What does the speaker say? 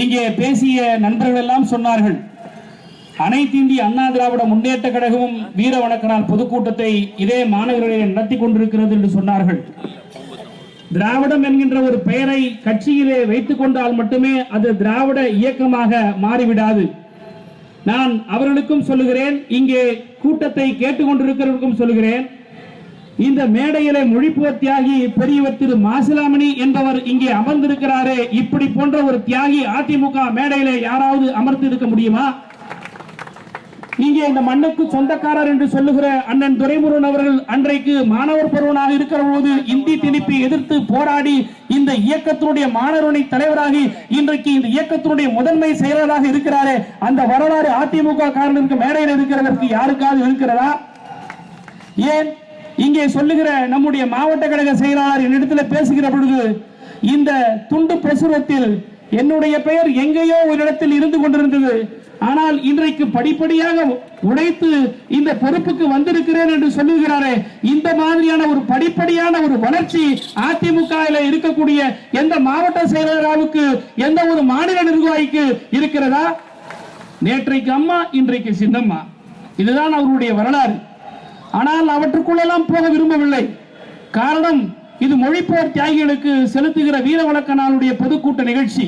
இங்கே பேசிய நண்பர்கள் எல்லாம் சொன்னார்கள் அனைத்து இந்திய அண்ணா திராவிட முன்னேற்ற கழகமும் வீர வணக்க நாள் பொதுக்கூட்டத்தை இதே மாநகரிலே நடத்தி கொண்டிருக்கிறது என்று சொன்னார்கள். திராவிடம் என்கின்ற ஒரு பெயரை கட்சியிலே வைத்துக் கொண்டால் மட்டுமே அது திராவிட இயக்கமாக மாறிவிடாது. நான் அவர்களுக்கும் சொல்லுகிறேன் இங்கே கூட்டத்தை கேட்டுக்கொண்டிருக்கிறவர்களுக்கும் சொல்லுகிறேன் இந்த மேடையிலே மொழிப்போர் தியாகி பெரியவர் திரு மாசிலாமணி என்பவர் இங்கே அமர்ந்திருக்கிறாரே இப்படி போன்ற ஒரு தியாகி அதிமுக மேடையிலே யாராவது அமர்ந்து இருக்க முடியுமா? இங்கே இந்த மண்ணுக்கு சொந்தக்காரர் என்று சொல்லுகிற அண்ணன் துரைமுருகன் அவர்கள் அன்றைக்கு மாணவர் பருவனாக இருக்கிற போது இந்தி திணிப்பை எதிர்த்து போராடி இந்த இயக்கத்தினுடைய மாணவரணி தலைவராகி இன்றைக்கு இந்த இயக்கத்தினுடைய முதன்மை செயலராக இருக்கிறாரே அந்த வரலாறு அதிமுக காரனுக்கு மேடையில் இருக்கிறதற்கு யாருக்காவது இருக்கிறதா? ஏன்? இங்கே சொல்லுகிற நம்முடைய மாவட்ட கழக செயலாளர் என்னிடத்தில் பேசுகிற பொழுது இந்த துண்டு பிரசுரத்தில் என்னுடைய பெயர் எங்கேயோ ஒரு இடத்தில் இருந்து கொண்டிருந்தது. ஆனால் இன்றைக்கு படிப்படியாக உடைத்து இந்த பொறுப்புக்கு வந்திருக்கிறேன் என்று சொல்லுகிறாரே இந்த மாதிரியான ஒரு படிப்படியான ஒரு வளர்ச்சி அதிமுக இருக்கக்கூடிய எந்த மாவட்ட செயலாளராவுக்கு எந்த ஒரு மாநில நிர்வாகிக்கு இருக்கிறதா? நேற்றைக்கு அம்மா இன்றைக்கு சின்னம்மா இதுதான் அவருடைய வரலாறு. ஆனால் அவற்றுக்குள்ளெல்லாம் போக விரும்பவில்லை. காரணம் இது மொழிப்போர் தியாகிகளுக்கு செலுத்துகிற வீர வழக்க நாளுடைய பொதுக்கூட்ட நிகழ்ச்சி.